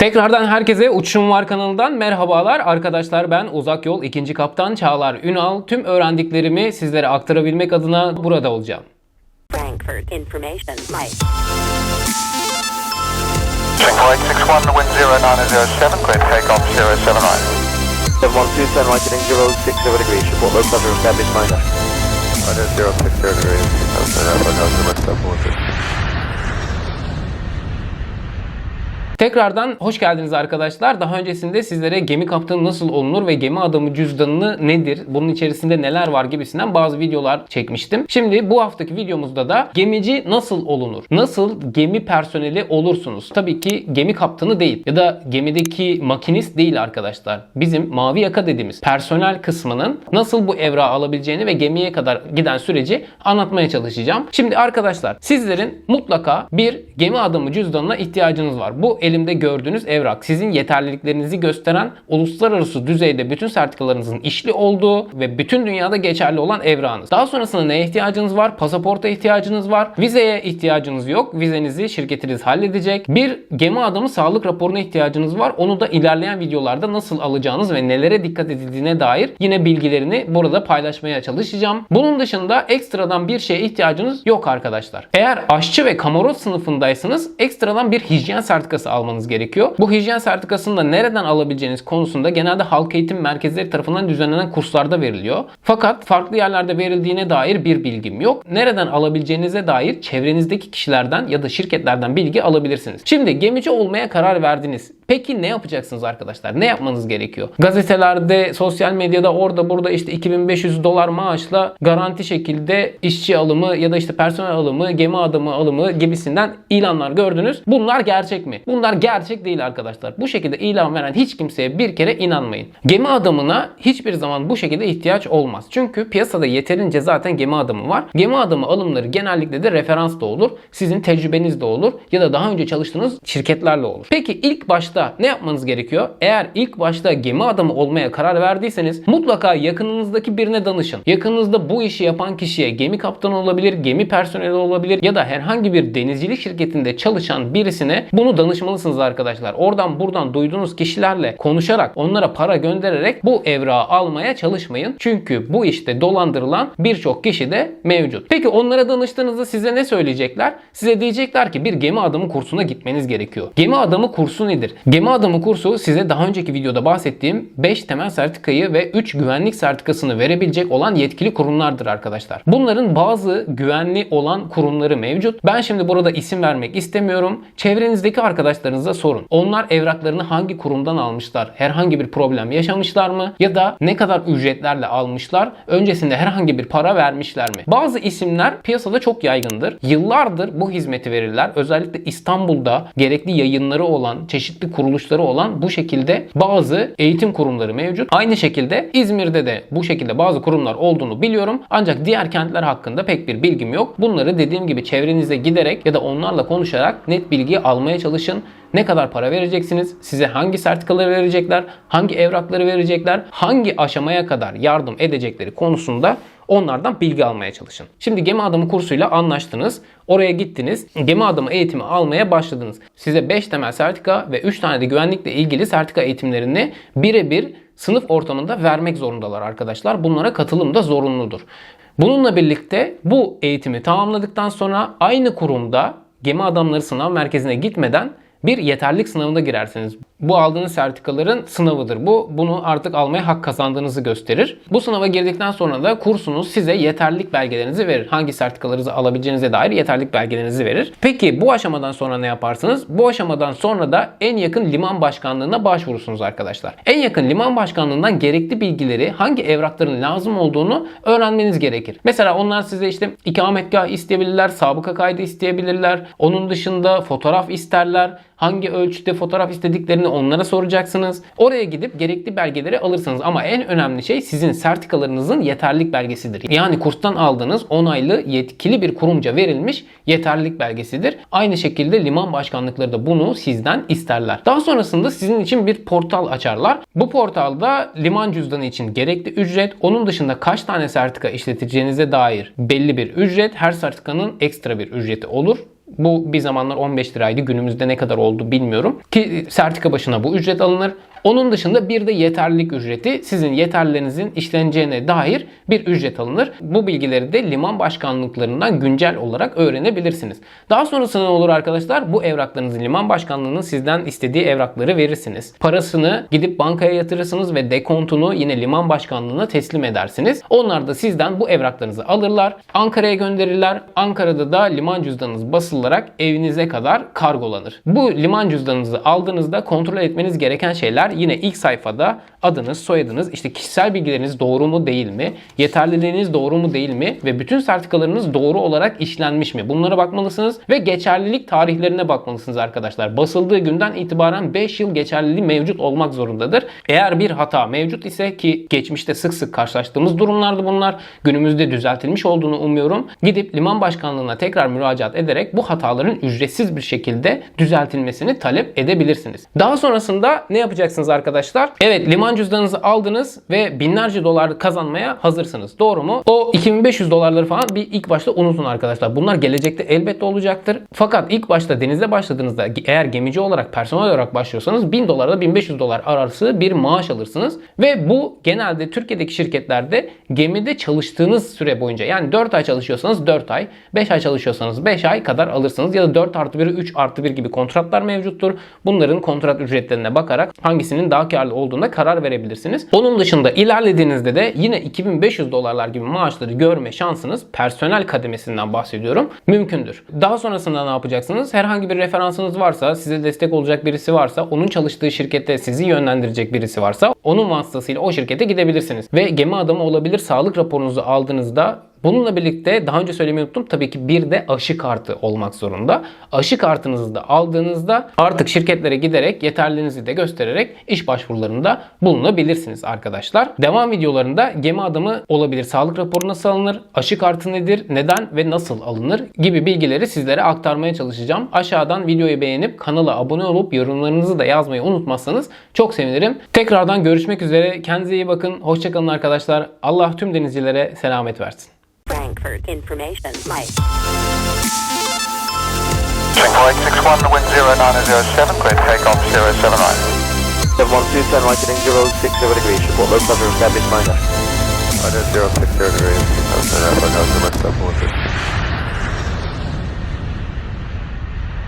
Tekrardan herkese Uçuşum Var kanalından merhabalar. Arkadaşlar ben Uzak Yol 2. Kaptan Çağlar Ünal. Tüm öğrendiklerimi sizlere aktarabilmek adına burada olacağım. Frankfurt Information Mike. Checkpoint 61, wind 0907, clear takeoff 079. 712, turn right heading 060 degrees, report low cover established minor. Order 060 degrees, West Tekrardan hoş geldiniz arkadaşlar. Daha öncesinde sizlere gemi kaptanı nasıl olunur ve gemi adamı cüzdanını nedir, bunun içerisinde neler var gibisinden bazı videolar çekmiştim. Şimdi bu haftaki videomuzda da gemici nasıl olunur? Nasıl gemi personeli olursunuz? Tabii ki gemi kaptanı değil ya da gemideki makinist değil arkadaşlar. Bizim mavi yaka dediğimiz personel kısmının nasıl bu evrağı alabileceğini ve gemiye kadar giden süreci anlatmaya çalışacağım. Şimdi arkadaşlar sizlerin mutlaka bir gemi adamı cüzdanına ihtiyacınız var. Bu elimde gördüğünüz evrak sizin yeterliliklerinizi gösteren uluslararası düzeyde bütün sertifikalarınızın işli olduğu ve bütün dünyada geçerli olan evrağınız. Daha sonrasında neye ihtiyacınız var? Pasaporta ihtiyacınız var. Vizeye ihtiyacınız yok. Vizenizi şirketiniz halledecek. Bir gemi adamı sağlık raporuna ihtiyacınız var. Onu da ilerleyen videolarda nasıl alacağınız ve nelere dikkat edildiğine dair yine bilgilerini burada paylaşmaya çalışacağım. Bunun dışında ekstradan bir şeye ihtiyacınız yok arkadaşlar. Eğer aşçı ve kamarot sınıfındaysanız ekstradan bir hijyen sertifikası almanız gerekiyor. Bu hijyen sertifikasını da nereden alabileceğiniz konusunda genelde halk eğitim merkezleri tarafından düzenlenen kurslarda veriliyor. Fakat farklı yerlerde verildiğine dair bir bilgim yok. Nereden alabileceğinize dair çevrenizdeki kişilerden ya da şirketlerden bilgi alabilirsiniz. Şimdi gemici olmaya karar verdiniz. Peki ne yapacaksınız arkadaşlar? Ne yapmanız gerekiyor? Gazetelerde, sosyal medyada orada burada işte 2500 dolar maaşla garanti şekilde işçi alımı ya da işte personel alımı, gemi adamı alımı gibisinden ilanlar gördünüz. Bunlar gerçek mi? Bunlar gerçek değil arkadaşlar. Bu şekilde ilan veren hiç kimseye bir kere inanmayın. Gemi adamına hiçbir zaman bu şekilde ihtiyaç olmaz. Çünkü piyasada yeterince zaten gemi adamı var. Gemi adamı alımları genellikle de referans da olur. Sizin tecrübeniz de olur ya da daha önce çalıştığınız şirketlerle olur. Peki ilk başta ne yapmanız gerekiyor? Eğer ilk başta gemi adamı olmaya karar verdiyseniz mutlaka yakınınızdaki birine danışın. Yakınınızda bu işi yapan kişiye gemi kaptanı olabilir, gemi personeli olabilir ya da herhangi bir denizcilik şirketinde çalışan birisine bunu danışmalısınız arkadaşlar. Oradan buradan duyduğunuz kişilerle konuşarak onlara para göndererek bu evrağı almaya çalışmayın. Çünkü bu işte dolandırılan birçok kişi de mevcut. Peki onlara danıştığınızda size ne söyleyecekler? Size diyecekler ki bir gemi adamı kursuna gitmeniz gerekiyor. Gemi adamı kursu nedir? Gemi adamı kursu size daha önceki videoda bahsettiğim 5 temel sertifikayı ve 3 güvenlik sertifikasını verebilecek olan yetkili kurumlardır arkadaşlar. Bunların bazı güvenli olan kurumları mevcut. Ben şimdi burada isim vermek istemiyorum. Çevrenizdeki arkadaşlarınıza sorun. Onlar evraklarını hangi kurumdan almışlar? Herhangi bir problem yaşamışlar mı? Ya da ne kadar ücretlerle almışlar? Öncesinde herhangi bir para vermişler mi? Bazı isimler piyasada çok yaygındır. Yıllardır bu hizmeti verirler. Özellikle İstanbul'da gerekli yayınları olan, çeşitli kuruluşları olan bu şekilde bazı eğitim kurumları mevcut. Aynı şekilde İzmir'de de bu şekilde bazı kurumlar olduğunu biliyorum. Ancak diğer kentler hakkında pek bir bilgim yok. Bunları dediğim gibi çevrenize giderek ya da onlarla konuşarak net bilgi almaya çalışın. Ne kadar para vereceksiniz? Size hangi sertifikaları verecekler? Hangi evrakları verecekler? Hangi aşamaya kadar yardım edecekleri konusunda onlardan bilgi almaya çalışın. Şimdi gemi adamı kursuyla anlaştınız. Oraya gittiniz. Gemi adamı eğitimi almaya başladınız. Size 5 temel sertifika ve 3 tane de güvenlikle ilgili sertifika eğitimlerini birebir sınıf ortamında vermek zorundalar arkadaşlar. Bunlara katılım da zorunludur. Bununla birlikte bu eğitimi tamamladıktan sonra aynı kurumda gemi adamları sınav merkezine gitmeden bir yeterlik sınavına girersiniz. Bu aldığınız sertifikaların sınavıdır bu. Bunu artık almaya hak kazandığınızı gösterir. Bu sınava girdikten sonra da kursunuz size yeterlilik belgelerinizi verir. Hangi sertifikalarınızı alabileceğinize dair yeterlilik belgelerinizi verir. Peki bu aşamadan sonra ne yaparsınız? Bu aşamadan sonra da en yakın liman başkanlığına başvurursunuz arkadaşlar. En yakın liman başkanlığından gerekli bilgileri, hangi evrakların lazım olduğunu öğrenmeniz gerekir. Mesela onlar size işte ikametgah isteyebilirler, sabıka kaydı isteyebilirler. Onun dışında fotoğraf isterler hangi ölçüde fotoğraf istediklerini onlara soracaksınız. Oraya gidip gerekli belgeleri alırsınız. Ama en önemli şey sizin sertifikalarınızın yeterlilik belgesidir. Yani kurstan aldığınız onaylı yetkili bir kurumca verilmiş yeterlilik belgesidir. Aynı şekilde liman başkanlıkları da bunu sizden isterler. Daha sonrasında sizin için bir portal açarlar. Bu portalda liman cüzdanı için gerekli ücret, onun dışında kaç tane sertifika işleteceğinize dair belli bir ücret, her sertifikanın ekstra bir ücreti olur Bu bir zamanlar 15 liraydı. Günümüzde ne kadar oldu bilmiyorum. Ki sertifika başına bu ücret alınır. Onun dışında bir de yeterlilik ücreti sizin yeterlilerinizin işleneceğine dair bir ücret alınır. Bu bilgileri de liman başkanlıklarından güncel olarak öğrenebilirsiniz. Daha sonrasında ne olur arkadaşlar? Bu evraklarınızı liman başkanlığının sizden istediği evrakları verirsiniz. Parasını gidip bankaya yatırırsınız ve dekontunu yine liman başkanlığına teslim edersiniz. Onlar da sizden bu evraklarınızı alırlar. Ankara'ya gönderirler. Ankara'da da liman cüzdanınız basılarak evinize kadar kargolanır. Bu liman cüzdanınızı aldığınızda kontrol etmeniz gereken şeyler yine ilk sayfada adınız, soyadınız, işte kişisel bilgileriniz doğru mu değil mi? Yeterliliğiniz doğru mu değil mi? Ve bütün sertifikalarınız doğru olarak işlenmiş mi? Bunlara bakmalısınız ve geçerlilik tarihlerine bakmalısınız arkadaşlar. Basıldığı günden itibaren 5 yıl geçerliliği mevcut olmak zorundadır. Eğer bir hata mevcut ise ki geçmişte sık sık karşılaştığımız durumlardı bunlar. Günümüzde düzeltilmiş olduğunu umuyorum. Gidip liman başkanlığına tekrar müracaat ederek bu hataların ücretsiz bir şekilde düzeltilmesini talep edebilirsiniz. Daha sonrasında ne yapacaksınız arkadaşlar? Evet liman cüzdanınızı aldınız ve binlerce dolar kazanmaya hazırsınız. Doğru mu? O 2500 dolarları falan bir ilk başta unutun arkadaşlar. Bunlar gelecekte elbette olacaktır. Fakat ilk başta denize başladığınızda eğer gemici olarak personel olarak başlıyorsanız 1000 dolarla 1500 dolar arası bir maaş alırsınız. Ve bu genelde Türkiye'deki şirketlerde gemide çalıştığınız süre boyunca yani 4 ay çalışıyorsanız 4 ay, 5 ay çalışıyorsanız 5 ay kadar alırsınız. Ya da 4 artı 1, 3 artı 1 gibi kontratlar mevcuttur. Bunların kontrat ücretlerine bakarak hangisinin daha karlı olduğuna karar verebilirsiniz. Onun dışında ilerlediğinizde de yine 2500 dolarlar gibi maaşları görme şansınız personel kademesinden bahsediyorum. Mümkündür. Daha sonrasında ne yapacaksınız? Herhangi bir referansınız varsa, size destek olacak birisi varsa, onun çalıştığı şirkette sizi yönlendirecek birisi varsa onun vasıtasıyla o şirkete gidebilirsiniz. Ve gemi adamı olabilir sağlık raporunuzu aldığınızda Bununla birlikte daha önce söylemeyi unuttum. Tabii ki bir de aşı kartı olmak zorunda. Aşı kartınızı da aldığınızda artık şirketlere giderek yeterliliğinizi de göstererek iş başvurularında bulunabilirsiniz arkadaşlar. Devam videolarında gemi adamı olabilir. Sağlık raporu nasıl alınır? Aşı kartı nedir? Neden ve nasıl alınır? Gibi bilgileri sizlere aktarmaya çalışacağım. Aşağıdan videoyu beğenip kanala abone olup yorumlarınızı da yazmayı unutmazsanız çok sevinirim. Tekrardan görüşmek üzere. Kendinize iyi bakın. Hoşçakalın arkadaşlar. Allah tüm denizcilere selamet versin. Frankfurt Information Mike. Tango 861, wind 0907, clear takeoff 07 right. 712, turn right heading 060 degrees, report low pressure established minor. Right at 060 degrees, 07,